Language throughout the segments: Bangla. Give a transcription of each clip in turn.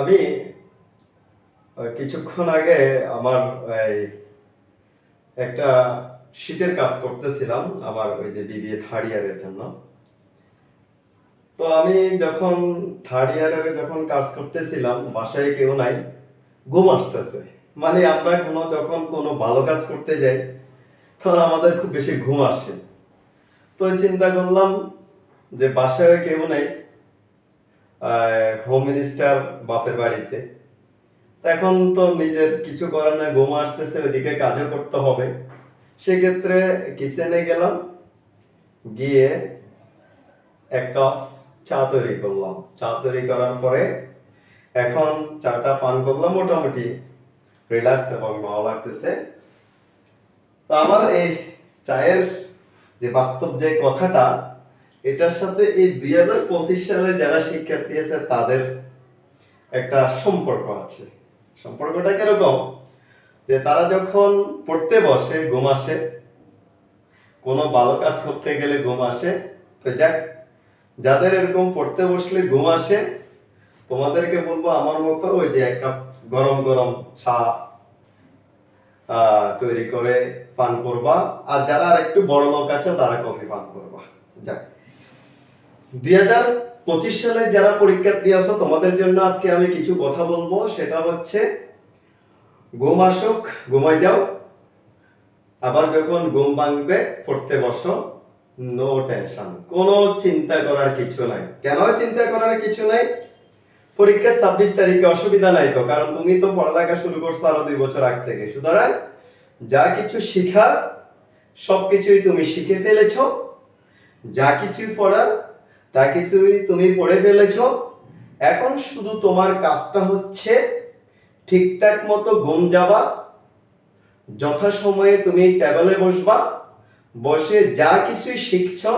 আমি কিছুক্ষণ আগে আমার একটা শীটের কাজ করতেছিলাম আমার ওই যে বিবিএ থার্ড ইয়ারের জন্য। তো আমি যখন থার্ড ইয়ারের যখন কাজ করতেছিলাম, বাসায় কেউ নাই, ঘুম আসতেছে। মানে আমরা কোনো, যখন কোনো ভালো কাজ করতে যাই, তখন আমাদের খুব বেশি ঘুম আসে। তো চিন্তা করলাম যে বাসায় কেউ নেই হোম মিনিস্টার বাপের বাড়িতে। এখন তো নিজের কিছু করার নাই, ঘুম আসতেছে, ওইদিকে কাজও করতে হবে। সেক্ষেত্রে কিচেনে গেলাম, গিয়ে এক কাপ চা তৈরি করলাম। চা তৈরি করার পরে এখন চাটা পান করলাম, মোটামুটি রিল্যাক্স এবং ভালো লাগতেছে। তো আমার এই চায়ের যে বাস্তব যে কথাটা এটার সাথে এই দুই হাজার পঁচিশ সালে যারা শিক্ষার্থী আছে, তাদের একটা সম্পর্ক আছে। সম্পর্কটা কীরকম? যে তারা যখন পড়তে বসে, ঘুম আসে, কোনো ভালো কাজ করতে গেলে ঘুম আসে, তো যাক, যাদের এরকম পড়তে বসলে ঘুম আসে, তোমাদেরকে বলব আমার মতো ওই যে এক কাপ গরম গরম চা তৈরি করে পান করবা। আর যারা আর একটু বড় লোক আছে, তারা কফি পান করবা। যাক। দুই পঁচিশ সালে যারা পরীক্ষার্থী আছো, তোমাদের জন্য আজকে আমি কিছু কথা বলব। সেটা হচ্ছে, ঘুম আসুক, ঘুমাই যাও। আবার যখন ঘুম ভাঙবে, পড়তে বসো। নো টেনশন কোনো চিন্তা করার কিছু নাই। কেন চিন্তা করার কিছু নাই? পরীক্ষা ছাব্বিশ তারিখে অসুবিধা নাই তো, কারণ তুমি তো পড়ালেখা শুরু করছ আরও দুই বছর আগ থেকে। সুতরাং, যা কিছু শিখার সবকিছুই তুমি শিখে ফেলেছো। যা কিছু পড়ার তা কিছুই তুমি পড়ে ফেলেছো। এখন শুধু তোমার কাজটা হচ্ছে ঠিকঠাক মতো ঘুম যাবা যথাসময়ে তুমি টেবিলে বসবা, বসে যা কিছুই শিখছো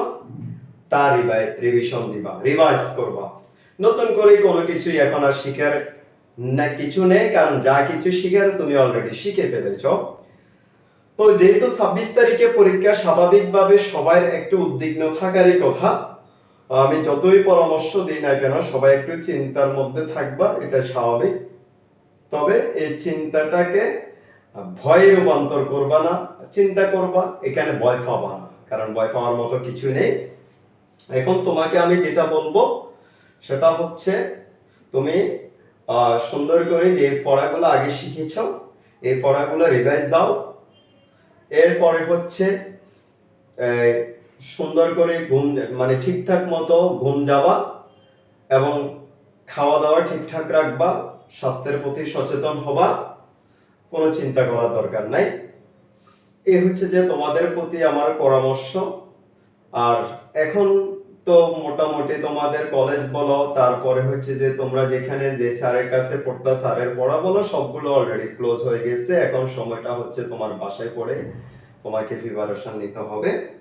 তা রিভিশন দিবা রিভাইজ করবা। নতুন করে কোনো কিছুই এখন আর শিখার না, কিছু নেই, কারণ যা কিছু শিখার তুমি অলরেডি শিখে ফেলেছ। তো যেহেতু ছাব্বিশ তারিখে পরীক্ষা, স্বাভাবিকভাবে সবার একটু উদ্বিগ্ন থাকারই কথা। আমি যতই পরামর্শ দিই না কেন, সবাই একটু চিন্তার মধ্যে থাকবা, এটা স্বাভাবিক। তবে এই চিন্তাটাকে ভয়ে রূপান্তর করবা না, চিন্তা করবা, এখানে ভয় পাবা না, কারণ ভয় পাওয়ার মতো কিছু নেই। এখন তোমাকে আমি যেটা বলব, সেটা হচ্ছে তুমি সুন্দর করে যে পড়াগুলো আগে শিখেছ, এই পড়াগুলো রিভাইজ দাও। এরপরে হচ্ছে সুন্দর করে ঘুম মানে ঠিকঠাক মতো ঘুম যাওয়া এবং খাওয়া দাওয়া ঠিকঠাক রাখবা, স্বাস্থ্যের প্রতি সচেতন হবা, কোনো চিন্তা করার দরকার নাই। এই হচ্ছে যে তোমাদের প্রতি আমার পরামর্শ। আর এখন তো মোটামুটি তোমাদের কলেজ বলো, তারপরে হচ্ছে যে তোমরা যেখানে যে স্যারের কাছে পড়তা, স্যারের পড়া বলো, সবগুলো অলরেডি ক্লোজ হয়ে গেছে। এখন সময়টা হচ্ছে তোমার বাসায় পড়ে তোমাকে প্রিপারেশন নিতে হবে।